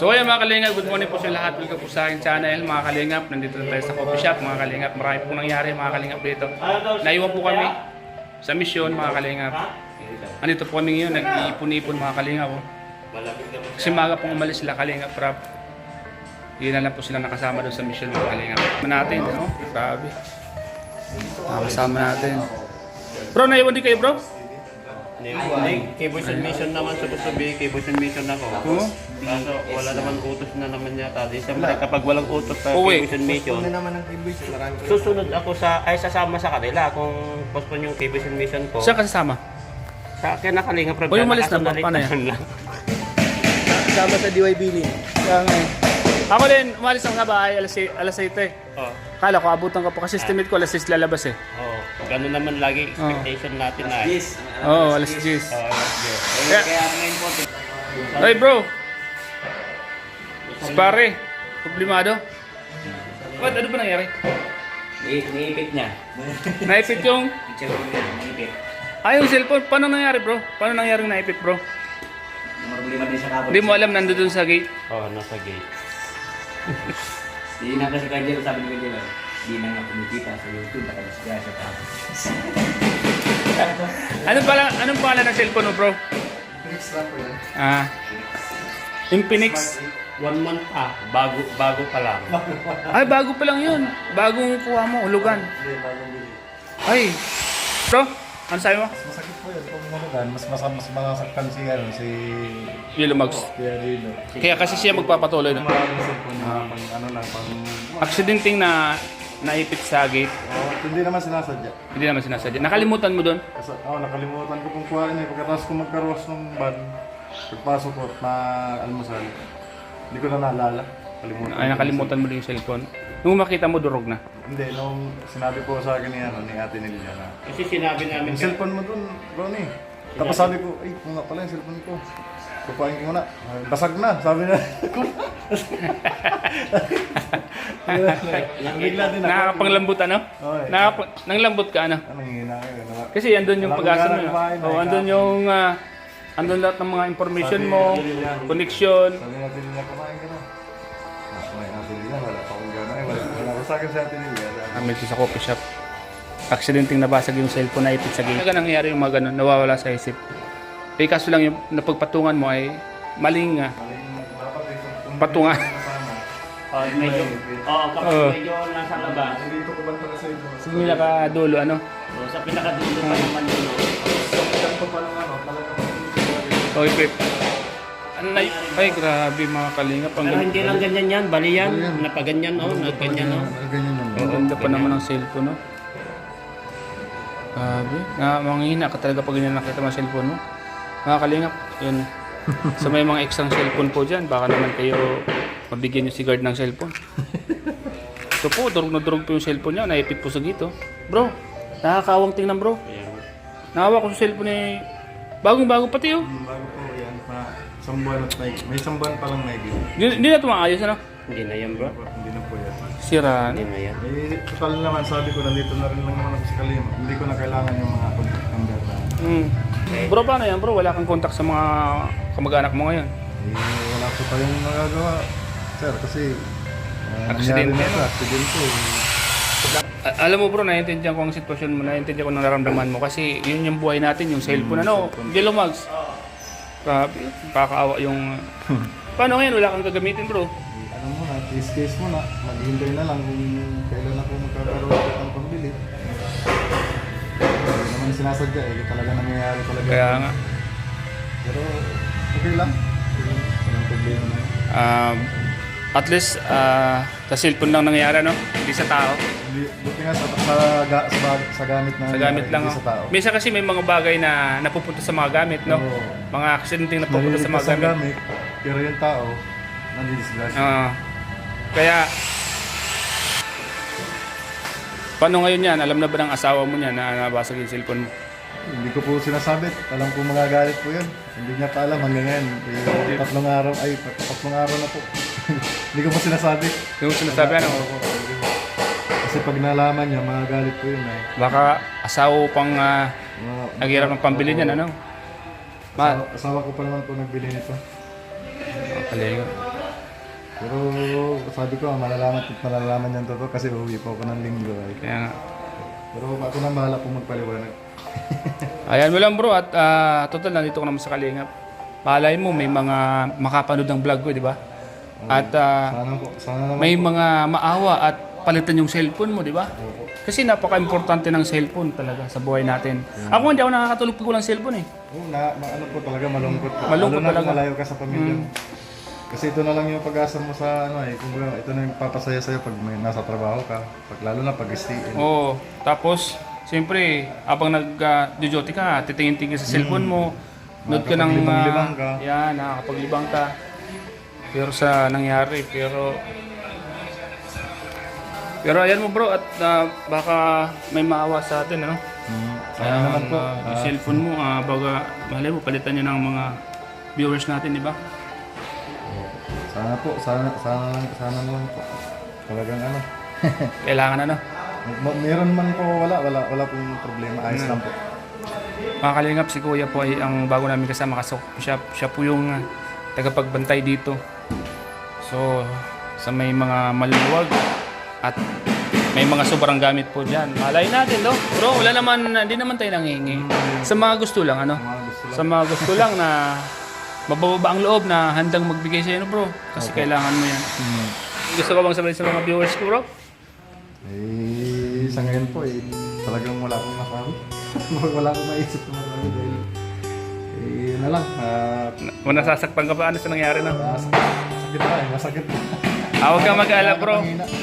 So ayan mga kalingap, good morning po sa lahat. Welcome po sa aking channel mga kalingap. Nandito na tayo sa coffee shop mga kalingap. Marami po nangyari mga kalingap dito. Naiwan po kami sa misyon mga kalingap. Andito po kami ngayon, nag-iipon-ipon mga kalingap. Oh. Kasi maga pong umalis sila kalingap rap. Yun na lang po sila nakasama doon sa misyon mga kalingap. Natin, no? Grabe. Nakasama natin. Bro, naiwan din kayo bro? Hindi, Kibush and Mission naman supposed to be Kibush and Mission ako. Oo. Kaso wala naman utos na naman yata. Di siyempre kapag walang utos sa Uwi. Kibush and Mission, Hindi naman ang Kibush, marami ko. susunod ako sa, ay sasama sa kanila kung postpone yung Kibush and Mission ko. Saan ka sasama? Sa akin nakalinga O, yung umalis na, paano yan? Kasama sa DY Billing. Kaya nga eh. Ako din, umalis ako sa bahay, alas, si- alas 7 eh. Oo. Kala ko, abutan ka pa kasi estimate ko, alas 6 lalabas eh. Oo. Ganun naman lagi expectation natin na. Yes. Oo, alas 10. Oo, alas Diyos. Kaya, Kaya ngayon po, Hey bro! Si pare, problemado? What? Ano ba nangyari? niipit niya. Naipit yung... Picture ko niipit. Ah, yung cellphone. Paano nangyari bro? Paano nangyari naipit bro? Problema din sa kabel. Hindi mo alam nandun sa gate. Oo, nasa gate. Hindi na kasi kanya, sabi ni Kanya, hindi na nga kumikita sa YouTube, nakadisga siya pa. Anong pala, anong pala ng cellphone mo bro? Ah, Infinix. One month pa, bago, bago pa lang. Ay, bago pa lang yun. Bagong kuha mo, hulugan. Ay, bro, ano sabi mo? Masakit po yun kung ano kan, mas mas mas masaktan si ano si Yellow Mags. Kuya Rino. Kaya kasi siya magpapatuloy na. Maraming cellphone na pang ano lang pang Accidenting na naipit sa gate. oh, hindi naman sinasadya. Hindi naman sinasadya. Nakalimutan mo doon? Kasi oh, nakalimutan ko pong kuhain eh pagkatapos ko magkaros ng van. Pagpasok ko na almusal. Hindi ko na naalala. Kalimutan. Ay, nakalimutan mo din yung cellphone. Nung makita mo, durog na. Hindi, nung sinabi ko sa akin ni, ano, ni ate Nelia na Kasi sinabi namin, yung cellphone mo dun, Ronnie. Tapos sabi ko, ay, kung nga pala yung cellphone ko. Kupain ko muna. Ay, Basag na, sabi na. Bigla din ako. Nakakapanglambot ano? Oo, eh. Nakakap nanglambot ka ano? Anong hihina kayo? Ano? Kasi andun yung Wala pag-asa mo. kumain, Oh, eh. andun yung ah, andun lahat ng mga information mo, connection. Sabi natin nila, kumain ka na. Ah, kumain natin nila, wala pa akong gana. Eh, wala, wala ko sa akin sa atin nila. Kami sa coffee shop. Accidenting nabasag yung cellphone na ipit sa gate. Kaya nangyayari yung mga ganun, nawawala sa isip. Eh kaso lang yung napagpatungan mo ay maling ah, kung- kung patungan. oh, medyo, oh, kapag Oo. medyo nasa labas, Dito ko ba talaga sa inyo? Sige nila ka dulo ano. so, sa pinakadulo pa naman yun. Sakto pa lang ano, Okay, Pep. Ano na Ay, grabe mga kalingap. Ang Pero hindi lang ganyan yan, bali yan, napaganyan oh, nagganyan oh. Ganyan lang. ang ganda pa naman ng cellphone, no? Grabe. Na, manghihina ka talaga pag ganyan nakita mo ang cellphone mo. Mga kalingap, yun. Sa may mga exang cellphone po dyan, baka naman kayo mabigyan nyo si guard ng cellphone. Ito po, durog na durog po yung cellphone niya. Naipit po sa gito. Bro, nakakawang tingnan bro. Nakawa ko sa cellphone ni... Bagong-bago pati oh. Hmm, Bago po yan, pa isang buwan at may, may isang buwan pa lang may. Hindi, na tumaayos ano? Hindi na yan bro, Hindi na po yan. Sira. hindi na yan. Eh, total naman, sabi ko, nandito na rin lang naman ako sa Kalima. Hindi ko na kailangan yung mga contact number na. Hmm. Bro, paano yan bro? Wala kang contact sa mga kamag-anak mo ngayon. Eh, wala po tayong magagawa. Sir, kasi uh, Aksidente, nangyari na sa aksidente. A- alam mo bro, naiintindihan ko ang sitwasyon mo, naiintindihan ko ang nararamdaman mo kasi yun yung buhay natin, yung cellphone ano, Jello Mags. Grabe, kakaawa yung... Paano ngayon? Wala kang gagamitin bro. Na, case case mo na, maghihintay na lang kung kailan ako magkakaroon ng pambili. Hindi naman sinasadya eh, talaga nangyayari talaga. Kaya nga, Pero okay lang. Walang problema na. um, at least ah, sa cellphone lang nangyayari no? Hindi sa tao. Hindi, buti nga sa, sa, ga- sa, bag- sa gamit na Sa gamit lang. hindi Oh. sa tao. Minsan kasi may mga bagay na napupunta sa mga gamit, no? Oo. Mga aksidenteng napupunta sa mga ang gamit. gamit, pero yung tao, nandidisgrasya. Ah. Kaya Paano ngayon yan? Alam na ba ng asawa mo niya na nabasag yung cellphone mo? Hindi ko po sinasabit. Alam ko magagalit po yun. Hindi niya pa alam hanggang ngayon. Eh, tatlong araw, ay tat- tatlong araw na po. Hindi ko po sinasabi. Yung sinasabi ano? Hindi ko. Kasi pag nalaman niya, magagalit po yun. Eh. Baka asawa pang uh, Mga, naghirap ng pambili niyan, ano? Ma asawa, asawa ko pa naman po nagbili nito. Kalinga. Pero sabi ko, malalaman at malalaman yan totoo kasi uwi po ako ng linggo. Ay. Kaya nga. Pero ako na bahala po magpaliwanag. Ayan mo lang bro at ah, total nandito ko naman sa Kalingap. Palay mo may mga makapanood ng vlog ko, di ba? At ah, Sana po, sana naman may mga maawa at palitan yung cellphone mo, di ba? Kasi napaka-importante ng cellphone talaga sa buhay natin. Ako hindi ako nakakatulog pag walang cellphone eh. Oo, na, ano po talaga, malungkot po. Malungkot Lalo na talaga. malayo ka sa pamilya mo. Kasi ito na lang yung pag-asa mo sa ano eh. Kung ito na yung papasaya sa'yo pag may nasa trabaho ka. Pag, lalo na pag stay Oo. Tapos, siyempre, habang nag-duty ka, titingin-tingin sa cellphone mo, nood ka ng... Ah, ka. Yan, nakakapaglibang ka. Pero sa nangyari, pero... Pero ayan mo bro, at ah, baka may maawa sa atin, ano? Hmm. Kaya naman po. yung cellphone mo, ah, baga, malay mo, palitan nyo ng mga viewers natin, di ba? Sana po, sana, sana, lang- sana naman po. Talagang ano. Kailangan ano? Meron man po wala, wala, wala pong problema. Ayos lang po. Mga kalingap, si Kuya po ay ang bago namin kasama kasi siya, siya po yung ah, tagapagbantay dito. So, sa may mga maluluwag at may mga sobrang gamit po dyan. Malay natin, no? Bro, wala naman, hindi naman tayo nangingi. Sa mga gusto lang, ano? Mga gusto lang. Sa mga gusto lang na mabababa ang loob na handang magbigay sa'yo, no, bro? Kasi kailangan mo yan. Hmm. Gusto ko bang sabihin sa mga viewers ko, bro? Eh, sa ngayon po eh, talagang wala akong masabi. wala akong maisip na masabi dahil eh, na lang. Ah, Kung nasasaktan ka pa, ano sa nangyari na? masakit, masakit na eh, masakit na. Ah, huwag kang mag-alala, bro.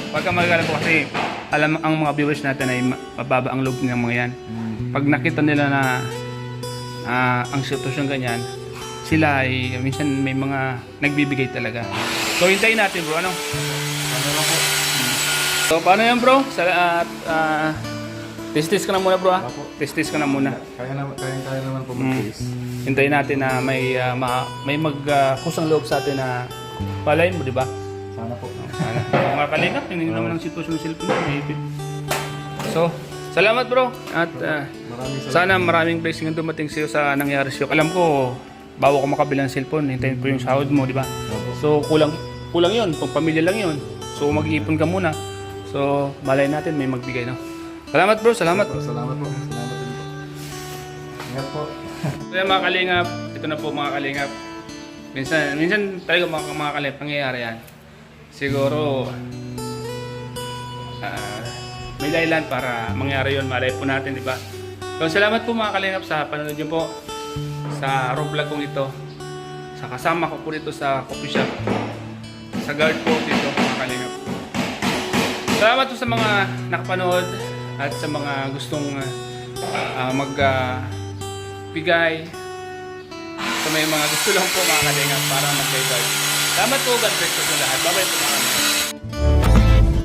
Huwag kang mag-alala po kasi alam ang mga viewers natin ay ma- mababa ang loob ng mga yan. Hmm. Pag nakita nila na ah, ang sitwasyon ganyan, sila ay minsan may mga nagbibigay talaga. So hintayin natin bro, ano? So paano yan bro? Sa, at ah, test-test ka na muna bro ha? Apo. Test-test ka na muna. Kaya naman, kaya, kaya naman po Mm. mag-face. Hintayin natin na may ah, ma- may mag ah, kusang loob sa atin na palayin mo, di ba? Sana po. Sana. Mga kalingap, hindi naman ang sitwasyon ng cellphone mo. So, salamat bro. At ah, Maraming salamat. sana maraming blessing ang dumating sa iyo sa nangyari sa iyo. Alam ko, bago ka makabila ng cellphone, hintayin ko yung sahod mo, di ba? So, kulang kulang yun. Pang pamilya lang yun. So, mag-iipon ka muna. So, malay natin may magbigay, no? Salamat bro, salamat. Salamat po. Salamat din po. Ingat po. Kaya mga kalingap, ito na po mga kalingap. Minsan, minsan talaga mga, mga kalingap, nangyayari yan. Siguro, ah, may dahilan para mangyari yon malay po natin, di ba? So, salamat po mga kalingap sa panonood niyo po sa raw vlog kong ito. Sa kasama ko po dito sa coffee shop. Sa guard po dito mga kalingap. Salamat po sa mga nakapanood at sa mga gustong ah, mag ah, bigay sa may mga gusto lang po mga para mag-guide. Salamat po, God bless po sa lahat. Bye-bye po mga.